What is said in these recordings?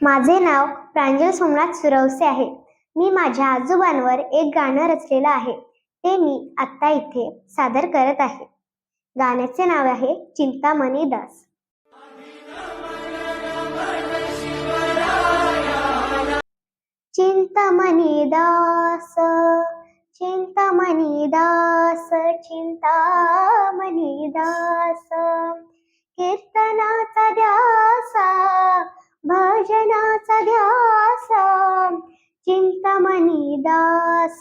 माझे नाव प्रांजल सोमनाथ सुरवसे आहे. मी माझ्या आजोबांवर एक गाणं रचलेलं आहे. ते मी आत्ता इथे सादर करत आहे. गाण्याचे नाव आहे चिंतामणी दास. चिंतामणी दास चिंतामणी दास चिंतामणी दास. कीर्तनाचा ध्यासा भजनाचा ध्यास चिंतामणी दास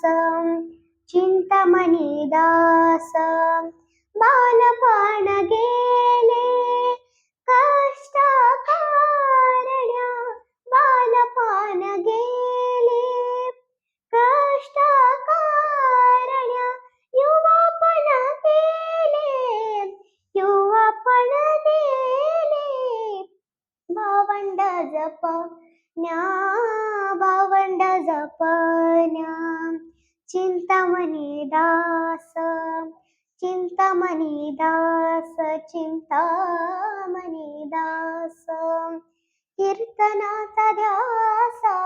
चिंतामणी दास भावंड जपण्या चिंतामणी दास चिंतामणी दास चिंतामणी दास कीर्तनाचा ध्यासा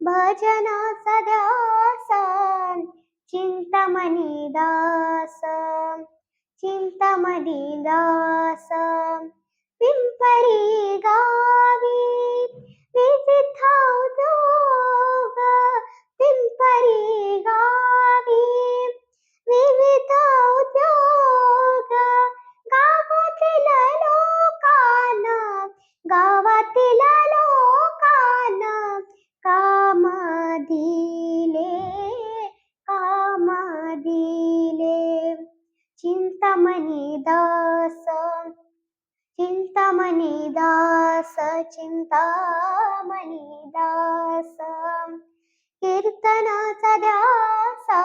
भजनाचा ध्यासा चिंतामणी दास चिंतामणी दास पिंपरी गावी गावातील लोकांना काम दिले काम दिले चिंतामणी दास चिंतामणी दास चिंतामणी दास. कीर्तनाचा ध्यासा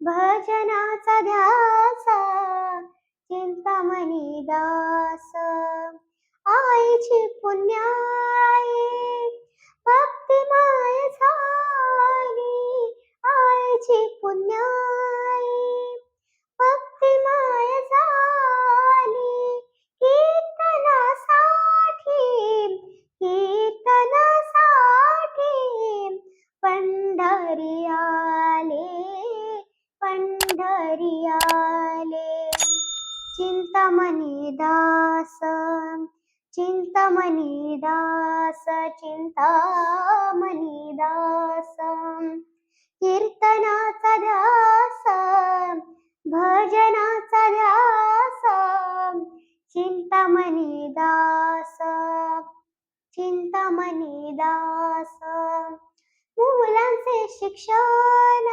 भजनाचा ध्यासा चिंतामणी दास. आईची पुण्याई भक्तिमाय झाली आईची पुण्याई भक्तिमाय झाली कीर्तनासाठी कीर्तनासाठी पंढरी आले पंढरी आले चिंतामणी दास चिंतामणी दास चिंतामणी दास कीर्तनाचा ध्यास भजनाचा ध्यास चिंतामणी दास चिंतामणी दास मुलांचे शिक्षण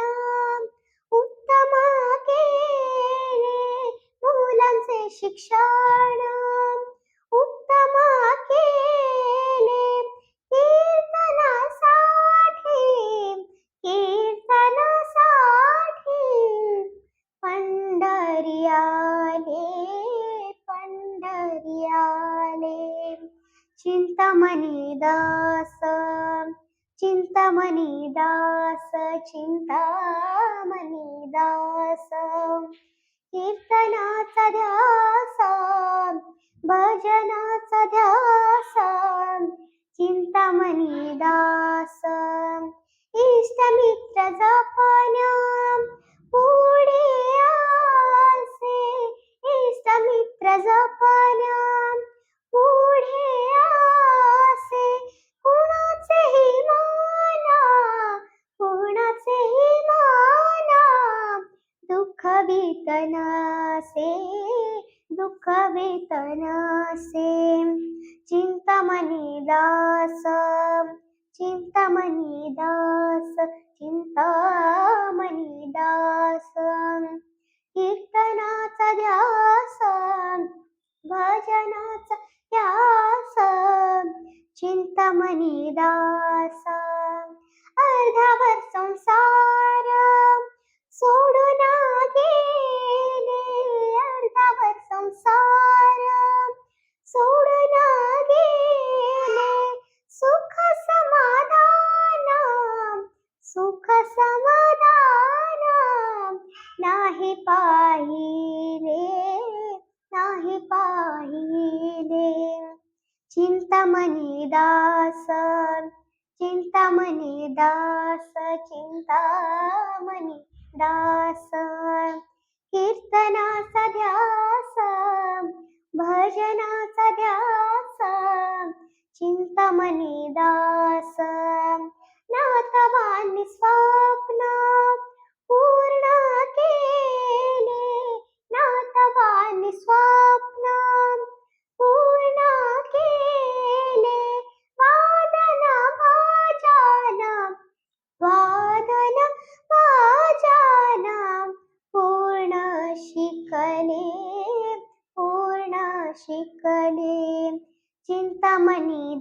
उत्तम केले मुलांचे शिक्षण चिंतामणी दास चिंतामणी दास चिंतामणी दास. कीर्तनाचा ध्यास भजनाचा ध्यास चिंतामणी दास. इष्टमित्र जपण्या पुढे आसे इष्टमित्र जपण्या पुढे आसे कुणाचेही माना कुणाचेही माना दुःख वेतनासे दुःख वेतनासे चिंतामणी दास चिंतामणी दास चिंतामणी दास। कीर्तनाचा ध्यास भजनाचा ध्यास चिंतामणी दास। अर्धावर चिंतामणी दास चिंतामणी दास चिंतामणी दास कीर्तनाचा ध्यास भजनाचा ध्यास चिंतामणी दास नाथवानी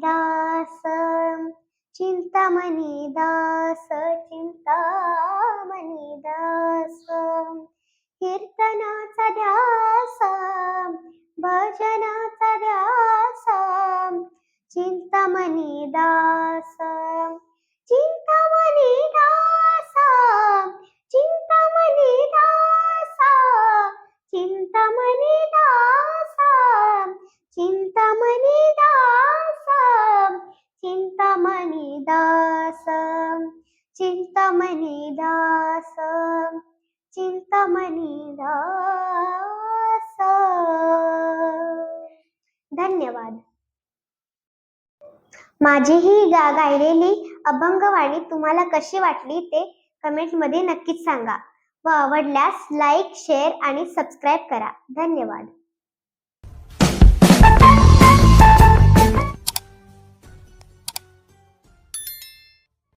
दास चिंतामणी दास चिंतामणी दास कीर्तनाचा ध्यास भजनाचा ध्यास चिंतामणी दास चिंतामणी दास चिंतामणी दास. धन्यवाद. माझी ही गा गायलेली अभंगवाणी तुम्हाला कशी वाटली ते कमेंटमध्ये नक्कीच सांगा. व आवडल्यास लाईक शेअर आणि सबस्क्राईब करा. धन्यवाद.